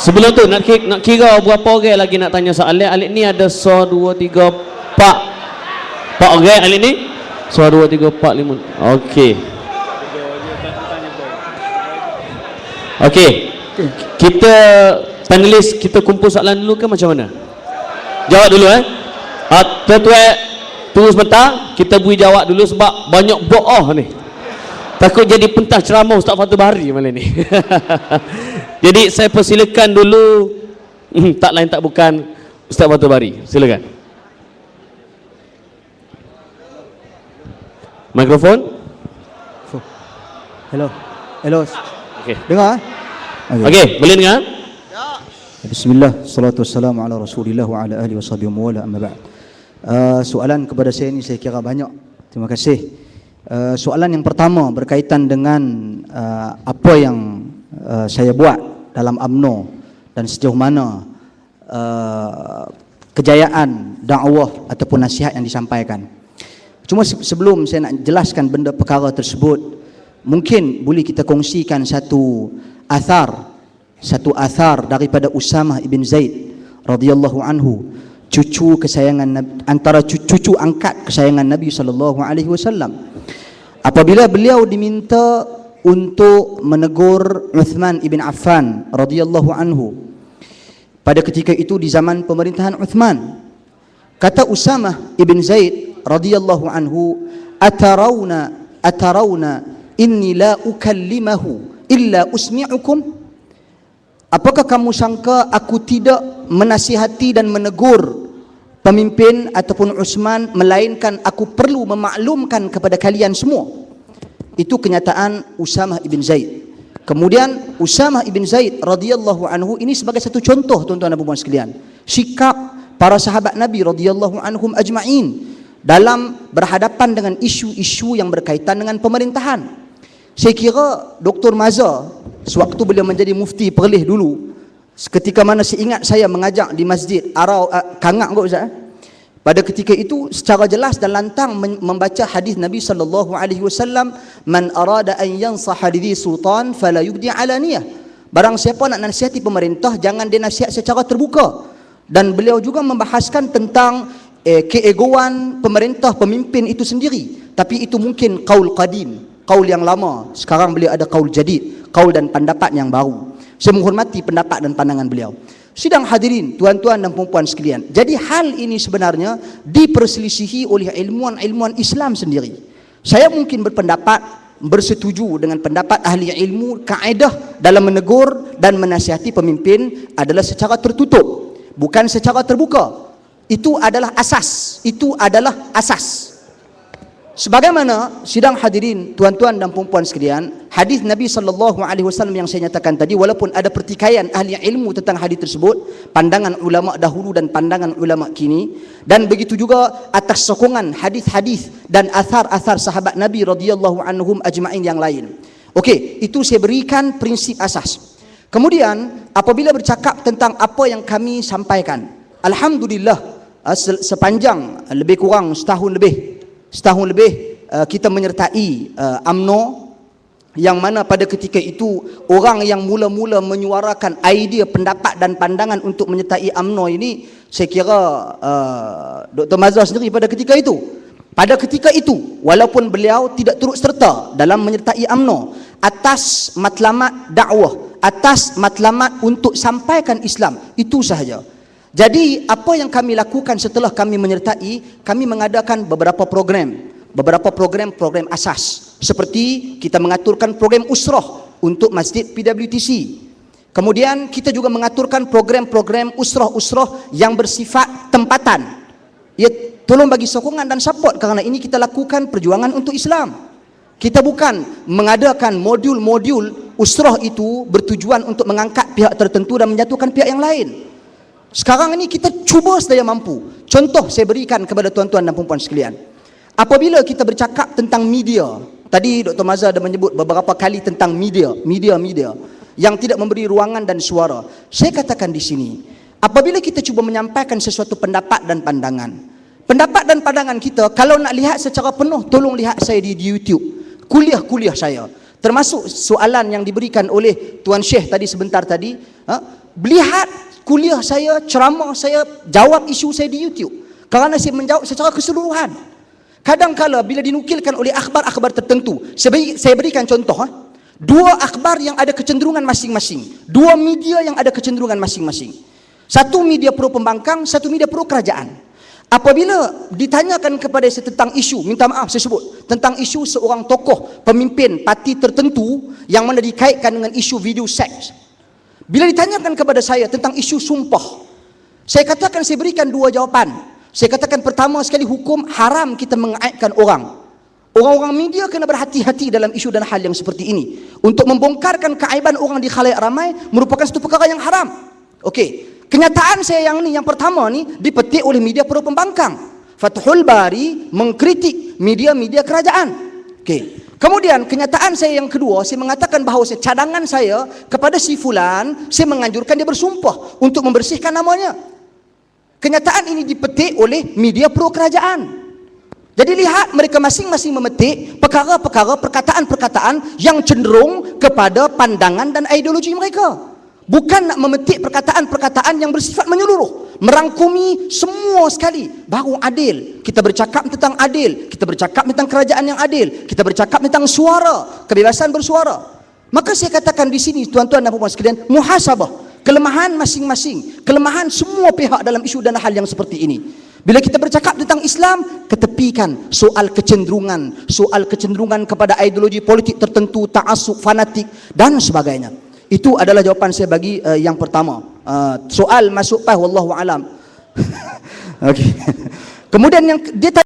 Sebelum tu nak kira, nak kira berapa orang lagi nak tanya soalan. Alik ni ada so 2 3 4 4 orang alik ni. So 2 3 4 5. Okey. Okey. Kita panelis kita kumpul soalan dulu ke macam mana? Jawab dulu eh. Ah, tuan-tuan tunggu sebentar, kita beri jawab dulu sebab banyak boh ni. Takut jadi pentas ceramah Ustaz Fatul Bahari malam ni. jadi saya persilakan dulu hmm, tak lain tak bukan Ustaz Fatul Bahari. Silakan. Mikrofon. Hello. Hello. Okey. Dengar? eh? Okey, okay, boleh dengar? Bismillah, salatu wassalamu ala rasulillah wa ala alihi wa sahbihi wa wala amma ba'd. Uh, soalan kepada saya ni saya kira banyak. Terima kasih. Uh, soalan yang pertama berkaitan dengan uh, apa yang uh, saya buat dalam AMNO dan sejauh mana uh, kejayaan dakwah ataupun nasihat yang disampaikan. Cuma se- sebelum saya nak jelaskan benda perkara tersebut, mungkin boleh kita kongsikan satu athar satu athar daripada Usamah ibn Zaid radhiyallahu anhu cucu kesayangan antara cu- cucu angkat kesayangan Nabi sallallahu alaihi wasallam apabila beliau diminta untuk menegur Uthman ibn Affan radhiyallahu anhu pada ketika itu di zaman pemerintahan Uthman kata Usamah ibn Zaid radhiyallahu anhu atarawna atarawna inni la ukallimahu illa usmi'ukum Apakah kamu sangka aku tidak menasihati dan menegur pemimpin ataupun Uthman melainkan aku perlu memaklumkan kepada kalian semua? Itu kenyataan Usamah ibn Zaid. Kemudian Usamah ibn Zaid radhiyallahu anhu ini sebagai satu contoh tuan-tuan dan puan sekalian. Sikap para sahabat Nabi radhiyallahu anhum ajma'in dalam berhadapan dengan isu-isu yang berkaitan dengan pemerintahan. Saya kira Dr. Maza sewaktu beliau menjadi mufti Perlis dulu ketika mana saya ingat saya mengajak di masjid Arau uh, Kangak kot Ustaz eh? Pada ketika itu secara jelas dan lantang membaca hadis Nabi sallallahu alaihi wasallam man arada an yansaha lidhi sultan fala yubdi alaniyah barang siapa nak nasihati pemerintah jangan dia nasihat secara terbuka. Dan beliau juga membahaskan tentang eh, keegoan pemerintah pemimpin itu sendiri. Tapi itu mungkin qaul qadim kaul yang lama. Sekarang beliau ada kaul jadid kaul dan pendapat yang baru. Saya menghormati pendapat dan pandangan beliau sidang hadirin tuan-tuan dan puan-puan sekalian. Jadi hal ini sebenarnya diperselisihi oleh ilmuwan-ilmuwan Islam sendiri. Saya mungkin berpendapat bersetuju dengan pendapat ahli ilmu kaedah dalam menegur dan menasihati pemimpin adalah secara tertutup bukan secara terbuka. Itu adalah asas. Itu adalah asas Sebagaimana sidang hadirin tuan-tuan dan puan-puan sekalian, hadis Nabi sallallahu alaihi wasallam yang saya nyatakan tadi walaupun ada pertikaian ahli ilmu tentang hadis tersebut, pandangan ulama dahulu dan pandangan ulama kini dan begitu juga atas sokongan hadis-hadis dan athar-athar sahabat Nabi radhiyallahu anhum ajma'in yang lain. Okey, itu saya berikan prinsip asas. Kemudian apabila bercakap tentang apa yang kami sampaikan, alhamdulillah ah, se- sepanjang ah, lebih kurang setahun lebih setahun lebih uh, kita menyertai uh, AMNO yang mana pada ketika itu orang yang mula-mula menyuarakan idea pendapat dan pandangan untuk menyertai AMNO ini saya kira uh, Dr. Mazhar sendiri pada ketika itu pada ketika itu walaupun beliau tidak turut serta dalam menyertai AMNO atas matlamat dakwah atas matlamat untuk sampaikan Islam itu sahaja jadi apa yang kami lakukan setelah kami menyertai, kami mengadakan beberapa program, beberapa program-program asas. Seperti kita mengaturkan program usrah untuk Masjid PWTC. Kemudian kita juga mengaturkan program-program usrah-usrah yang bersifat tempatan. Ya, tolong bagi sokongan dan support kerana ini kita lakukan perjuangan untuk Islam. Kita bukan mengadakan modul-modul usrah itu bertujuan untuk mengangkat pihak tertentu dan menjatuhkan pihak yang lain. Sekarang ini kita cuba sedaya mampu. Contoh saya berikan kepada tuan-tuan dan puan sekalian. Apabila kita bercakap tentang media, tadi Dr. Mazhar ada menyebut beberapa kali tentang media, media-media yang tidak memberi ruangan dan suara. Saya katakan di sini, apabila kita cuba menyampaikan sesuatu pendapat dan pandangan, pendapat dan pandangan kita kalau nak lihat secara penuh, tolong lihat saya di, YouTube. Kuliah-kuliah saya. Termasuk soalan yang diberikan oleh Tuan Syekh tadi sebentar tadi, ha? lihat kuliah saya, ceramah saya, jawab isu saya di YouTube. Kerana saya menjawab secara keseluruhan. Kadang-kala bila dinukilkan oleh akhbar-akhbar tertentu, saya, beri, saya berikan contoh. Ha? Dua akhbar yang ada kecenderungan masing-masing. Dua media yang ada kecenderungan masing-masing. Satu media pro pembangkang, satu media pro kerajaan. Apabila ditanyakan kepada saya tentang isu, minta maaf saya sebut, tentang isu seorang tokoh pemimpin parti tertentu yang mana dikaitkan dengan isu video seks. Bila ditanyakan kepada saya tentang isu sumpah, saya katakan saya berikan dua jawapan. Saya katakan pertama sekali hukum haram kita mengaitkan orang. Orang-orang media kena berhati-hati dalam isu dan hal yang seperti ini. Untuk membongkarkan keaiban orang di khalayak ramai merupakan satu perkara yang haram. Okey. Kenyataan saya yang ni yang pertama ni dipetik oleh media pro pembangkang. Fathul Bari mengkritik media-media kerajaan. Okey. Kemudian kenyataan saya yang kedua saya mengatakan bahawa saya, cadangan saya kepada si fulan saya menganjurkan dia bersumpah untuk membersihkan namanya. Kenyataan ini dipetik oleh media pro kerajaan. Jadi lihat mereka masing-masing memetik perkara-perkara perkataan-perkataan yang cenderung kepada pandangan dan ideologi mereka. Bukan nak memetik perkataan-perkataan yang bersifat menyeluruh. Merangkumi semua sekali. Baru adil. Kita bercakap tentang adil. Kita bercakap tentang kerajaan yang adil. Kita bercakap tentang suara. Kebebasan bersuara. Maka saya katakan di sini tuan-tuan dan puan sekalian. Muhasabah. Kelemahan masing-masing. Kelemahan semua pihak dalam isu dan hal yang seperti ini. Bila kita bercakap tentang Islam, ketepikan soal kecenderungan, soal kecenderungan kepada ideologi politik tertentu, ta'asub, fanatik dan sebagainya. Itu adalah jawapan saya bagi uh, yang pertama. Uh, soal masuk pah wallahu alam. Okey. Kemudian yang dia